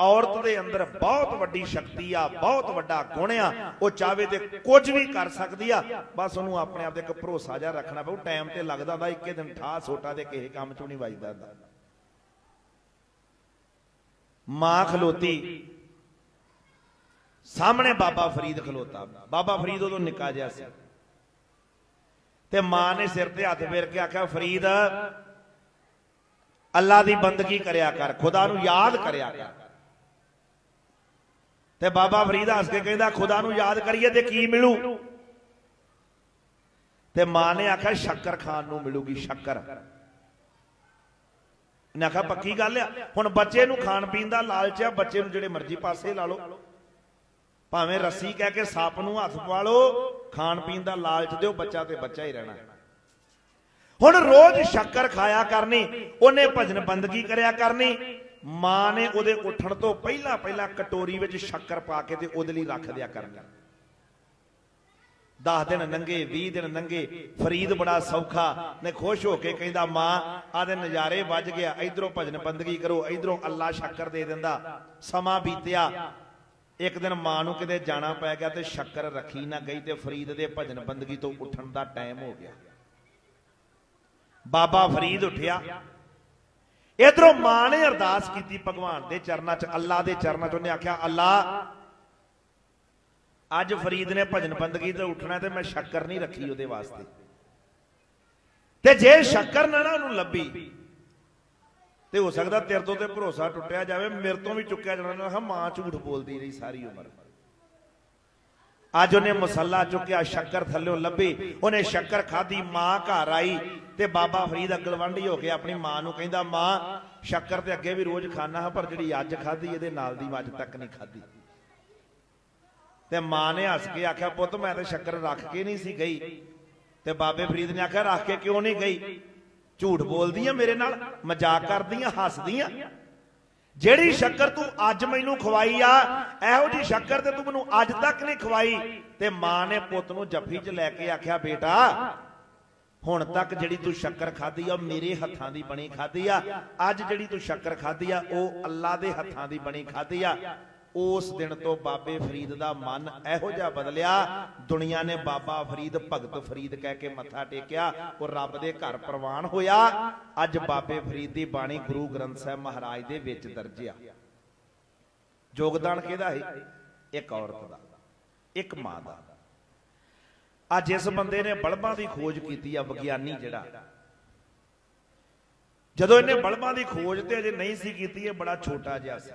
ਔਰਤ ਦੇ ਅੰਦਰ ਬਹੁਤ ਵੱਡੀ ਸ਼ਕਤੀ ਆ, ਬਹੁਤ ਵੱਡਾ ਗੁਣ ਆ, ਉਹ ਚਾਵੇ ਤੇ ਕੁਝ ਵੀ ਕਰ ਸਕਦੀ ਆ, ਬਸ ਉਹਨੂੰ ਆਪਣੇ ਆਪ ਤੇ ਇੱਕ ਭਰੋਸਾ ਜਿਹਾ ਰੱਖਣਾ ਪਊ, ਟਾਈਮ ਤੇ ਲੱਗਦਾ ਹੁੰਦਾ, ਇੱਕੇ ਦਿਨ ਠਾ ਸੋਟਾ ਦੇ ਕਿਸੇ ਕੰਮ ਚੋਂ ਨਹੀਂ ਵੱਜਦਾ ਹੁੰਦਾ। ਮਾਂ ਖਲੋਤੀ, ਸਾਹਮਣੇ ਬਾਬਾ ਫਰੀਦ ਖਲੋਤਾ, ਬਾਬਾ ਫਰੀਦ ਉਦੋਂ ਨਿੱਕਾ ਜਿਹਾ ਸੀ। ਤੇ ਮਾਂ ਨੇ ਸਿਰ ਤੇ ਹੱਥ ਫੇਰ ਕੇ ਆਖਿਆ, ਫਰੀਦ, ਅੱਲਾ ਦੀ ਬੰਦਗੀ ਕਰਿਆ ਕਰ, ਖੁਦਾ ਨੂੰ ਯਾਦ ਕਰਿਆ ਕਰ। ਤੇ ਬਾਬਾ ਫਰੀਦ ਹੱਸ ਕੇ ਕਹਿੰਦਾ, ਖੁਦਾ ਨੂੰ ਯਾਦ ਕਰੀਏ ਤੇ ਕੀ ਮਿਲੂ? ਤੇ ਮਾਂ ਨੇ ਆਖਿਆ, ਸ਼ੱਕਰ ਖਾਨ ਨੂੰ ਮਿਲੂਗੀ ਸ਼ੱਕਰ। ਨੇ ਆਖਿਆ, ਪੱਕੀ ਗੱਲ ਆ। ਹੁਣ ਬੱਚੇ ਨੂੰ ਖਾਣ ਪੀਣ ਦਾ ਲਾਲਚ ਆ, ਬੱਚੇ ਨੂੰ ਜਿਹੜੇ ਮਰਜ਼ੀ ਪਾਸੇ ਲਾ ਲਓ। ਭਾਵੇਂ ਰੱਸੀ ਕਹਿ ਕੇ ਸੱਪ ਨੂੰ ਹੱਥ ਪਾ ਲਓ, ਖਾਣ ਪੀਣ ਦਾ ਲਾਲਚ ਦਿਓ, ਬੱਚਾ ਤੇ ਬੱਚਾ ਹੀ ਰਹਿਣਾ। ਹੁਣ ਰੋਜ਼ ਸ਼ੱਕਰ ਖਾਇਆ ਕਰਨੀ, ਉਹਨੇ ਭਜਨ ਬੰਦਗੀ ਕਰਿਆ ਕਰਨੀ। ਮਾਂ ਨੇ ਉਹਦੇ ਉੱਠਣ ਤੋਂ ਪਹਿਲਾਂ ਪਹਿਲਾਂ ਕਟੋਰੀ ਵਿੱਚ ਸ਼ੱਕਰ ਪਾ ਕੇ ਤੇ ਉਹਦੇ ਲਈ ਰੱਖ ਦਿਆ ਕਰਨਾ। 10 ਦਿਨ ਨੰਗੇ 20 ਦਿਨ ਨੰਗੇ, ਫਰੀਦ ਬੜਾ ਸੌਖਾ, ਨੇ ਖੁਸ਼ ਹੋ ਕੇ ਕਹਿੰਦਾ, ਮਾਂ, ਆਦੇ ਨਜ਼ਾਰੇ ਵੱਜ ਗਿਆ, ਇਧਰੋਂ ਭਜਨ ਬੰਦਗੀ ਕਰੋ, ਇਧਰੋਂ ਅੱਲਾ ਸ਼ੱਕਰ ਦੇ ਦਿੰਦਾ। ਸਮਾਂ ਬੀਤਿਆ। ਇੱਕ ਦਿਨ ਮਾਂ ਨੂੰ ਕਿਤੇ ਜਾਣਾ ਪੈ ਗਿਆ ਤੇ ਸ਼ੱਕਰ ਰੱਖੀ ਨਾ ਗਈ ਤੇ ਫਰੀਦ ਦੇ ਭਜਨ ਬੰਦਗੀ ਤੋਂ ਉੱਠਣ ਦਾ ਟਾਈਮ ਹੋ ਗਿਆ। ਬਾਬਾ ਫਰੀਦ ਉੱਠਿਆ। ਇਧਰੋਂ ਮਾਂ ਨੇ ਅਰਦਾਸ ਕੀਤੀ ਭਗਵਾਨ ਦੇ ਚਰਨਾਂ 'ਚ ਅੱਲਾ ਦੇ ਚਰਨਾਂ 'ਚ। ਉਹਨੇ ਆਖਿਆ ਅੱਲਾ ਅੱਜ ਫਰੀਦ ਨੇ ਭਜਨ ਬੰਦਗੀ ਤੇ ਉੱਠਣਾ ਤੇ ਮੈਂ ਸ਼ੱਕਰ ਨਹੀਂ ਰੱਖੀ ਉਹਦੇ ਵਾਸਤੇ। ਤੇ ਜੇ ਸ਼ੱਕਰ ਨਾ ਨਾ ਉਹਨੂੰ ਲੱਭੀ, ਤੇ ਹੋ ਸਕਦਾ ਤੇਰੇ ਤੋਂ ਤੇ ਭਰੋਸਾ ਟੁੱਟਿਆ ਜਾਵੇ, ਮੇਰੇ ਤੋਂ ਵੀ ਚੁੱਕਿਆ ਜਾਣਾ ਨਾ, ਹਾਂ, ਮਾਂ ਝੂਠ ਬੋਲਦੀ ਰਹੀ ਸਾਰੀ ਉਮਰ। ਅੱਜ ਉਹਨੇ ਮਸੱਲਾ ਚੁੱਕਿਆ, ਸ਼ੱਕਰ ਥੱਲਿਓਂ ਲੱਭੀ, ਉਹਨੇ ਸ਼ੱਕਰ ਖਾਧੀ, ਮਾਂ ਘਰ ਆਈ ਤੇ ਬਾਬਾ ਫਰੀਦ ਅਗਲਵੰਡੀ ਹੋ ਕੇ ਆਪਣੀ ਮਾਂ ਨੂੰ ਕਹਿੰਦਾ, ਮਾਂ, ਸ਼ੱਕਰ ਤੇ ਅੱਗੇ ਵੀ ਰੋਜ਼ ਖਾਣਾ ਹਾਂ, ਪਰ ਜਿਹੜੀ ਅੱਜ ਖਾਧੀ, ਇਹਦੇ ਨਾਲ ਦੀ ਅੱਜ ਤੱਕ ਨਹੀਂ ਖਾਧੀ। ਤੇ ਮਾਂ ਨੇ ਹੱਸ ਕੇ ਆਖਿਆ, ਪੁੱਤ, ਮੈਂ ਤੇ ਸ਼ੱਕਰ ਰੱਖ ਕੇ ਨਹੀਂ ਸੀ ਗਈ। ਤੇ ਬਾਬੇ ਫਰੀਦ ਨੇ ਆਖਿਆ, ਰੱਖ ਕੇ ਕਿਉਂ ਨਹੀਂ ਗਈ? ਝੂਠ ਬੋਲਦੀ ਆ ਮੇਰੇ ਨਾਲ, ਮਜ਼ਾਕ ਕਰਦੀ ਆ, ਹੱਸਦੀ ਆ। ਜਿਹੜੀ ਸ਼ੱਕਰ ਤੂੰ ਅੱਜ ਮੈਨੂੰ ਖਵਾਈ ਆ, ਇਹੋ ਜੀ ਸ਼ੱਕਰ ਤੇ ਤੂੰ ਮੈਨੂੰ ਅੱਜ ਤੱਕ ਨਹੀਂ ਖਵਾਈ। ਤੇ ਮਾਂ ਨੇ ਪੁੱਤ ਨੂੰ ਜੱਫੀ 'ਚ ਲੈ ਕੇ ਆਖਿਆ, ਬੇਟਾ ਹੁਣ ਤੱਕ ਜਿਹੜੀ ਤੂੰ ਸ਼ੱਕਰ ਖਾਧੀ ਆ, ਉਹ ਮੇਰੇ ਹੱਥਾਂ ਦੀ ਬਣੀ ਖਾਧੀ ਆ। ਅੱਜ ਜਿਹੜੀ ਤੂੰ ਸ਼ੱਕਰ ਖਾਧੀ ਆ, ਉਹ ਅੱਲਾ ਦੇ ਹੱਥਾਂ ਦੀ ਬਣੀ ਖਾਧੀ ਆ। ਉਸ ਦਿਨ ਤੋਂ ਬਾਬੇ ਫਰੀਦ ਦਾ ਮਨ ਇਹੋ ਜਿਹਾ ਬਦਲਿਆ। ਦੁਨੀਆ ਨੇ ਬਾਬਾ ਫਰੀਦ, ਭਗਤ ਫਰੀਦ ਕਹਿ ਕੇ ਮੱਥਾ ਟੇਕਿਆ। ਉਹ ਰੱਬ ਦੇ ਘਰ ਪ੍ਰਵਾਨ ਹੋਇਆ। ਅੱਜ ਬਾਬੇ ਫਰੀਦ ਦੀ ਬਾਣੀ ਗੁਰੂ ਗ੍ਰੰਥ ਸਾਹਿਬ ਮਹਾਰਾਜ ਦੇ ਵਿੱਚ ਦਰਜਿਆ ਯੋਗਦਾਨ ਕਿਹਦਾ ਹੈ? ਇੱਕ ਔਰਤ ਦਾ, ਇੱਕ ਮਾਂ ਦਾ। ਅੱਜ ਜਿਸ ਬੰਦੇ ਨੇ ਬਲਬਾਂ ਦੀ ਖੋਜ ਕੀਤੀ ਆ ਵਿਗਿਆਨੀ ਜਿਹੜਾ। ਜਦੋਂ ਇਹਨੇ ਬਲਬਾਂ ਦੀ ਖੋਜ ਤੇ ਅਜੇ ਨਹੀਂ ਸੀ ਕੀਤੀ, ਇਹ ਬੜਾ ਛੋਟਾ ਜਿਹਾ ਸੀ।